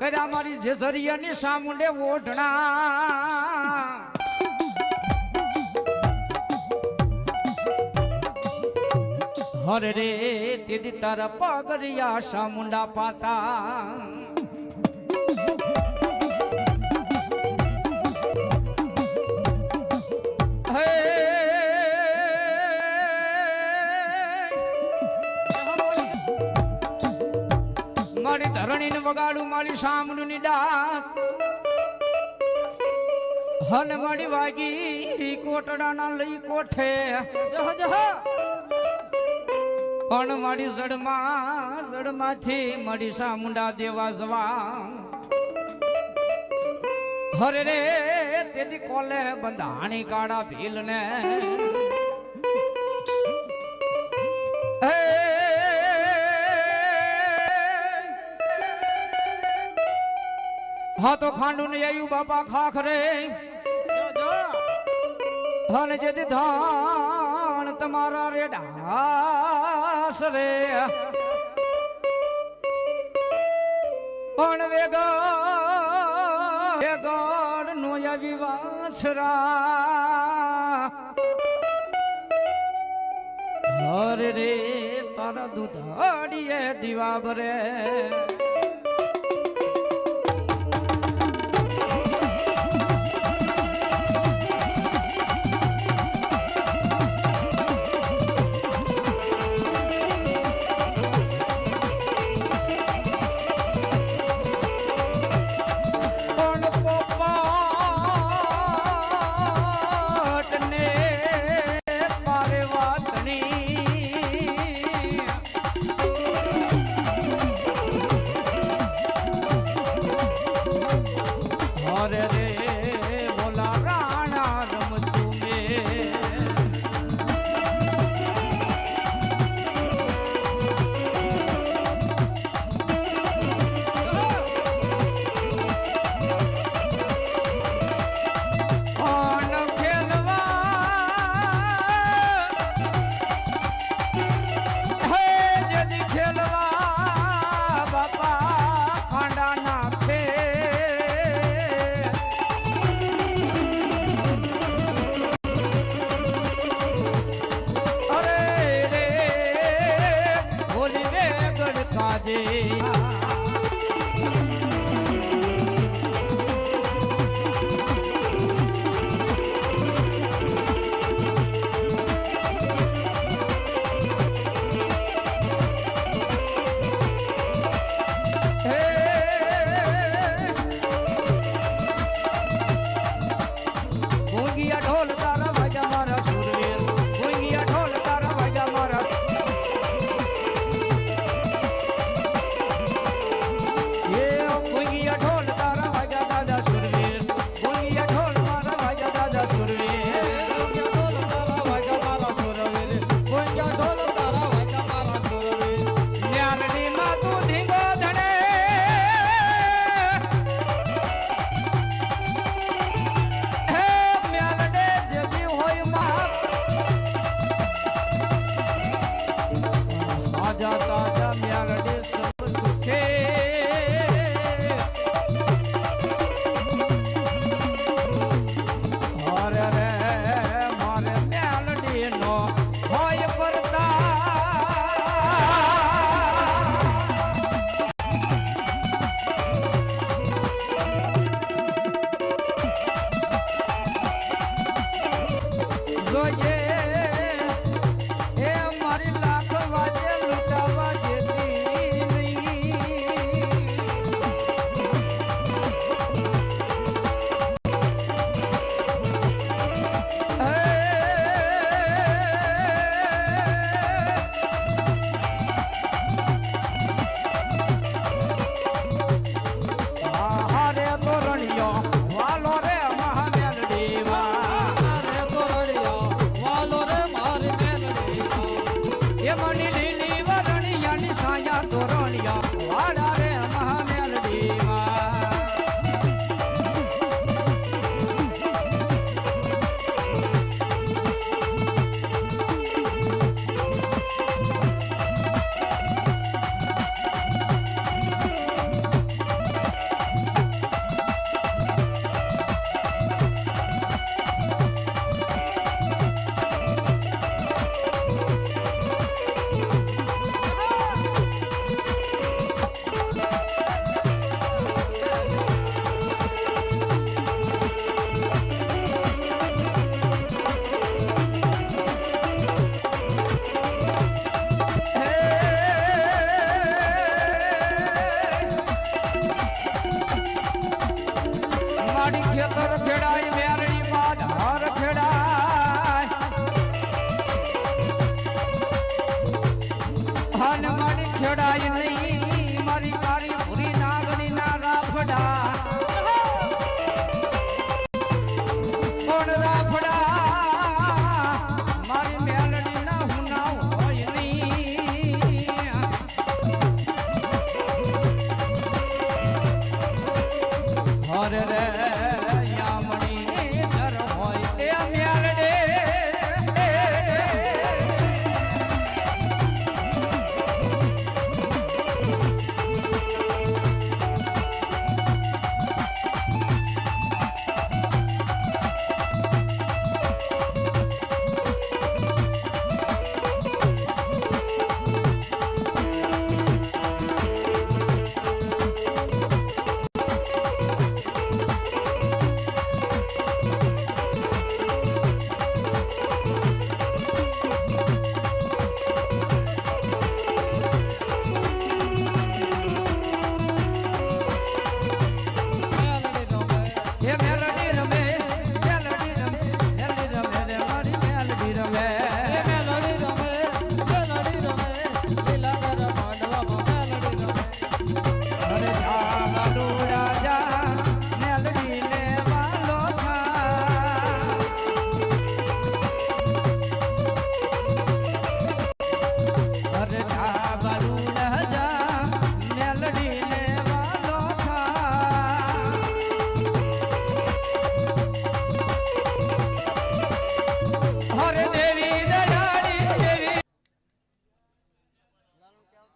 કર્યા મારી જેસરિયાની સામુંડે ઓઢણા. હરે રે તેદી તારા પગરિયા સામુંડા પાતા. ધરણીને વગાડું મારી સામડુની ડાક હન મારી વાગી કોટડાના લઈ કોઠે. જહ જહ. પણ મારી જડમાં જડમાંથી મારી સામુંડા દેવા જવા હરે રે તેથી કોલે બંધાણી કાળા ભીલ ને હા તો ખાંડુ ને આયુ બાપા ખાખ રે. હન જેથી ધાણ તમારા રે ડાસ રે. પણ વેગા વેગડ નો આવી વાછરા. હર રે, તારા દૂધાડીએ દીવા બરે મણી લીલી વરણિયાની સાયા તોરણ என்னோடா Yeah, man.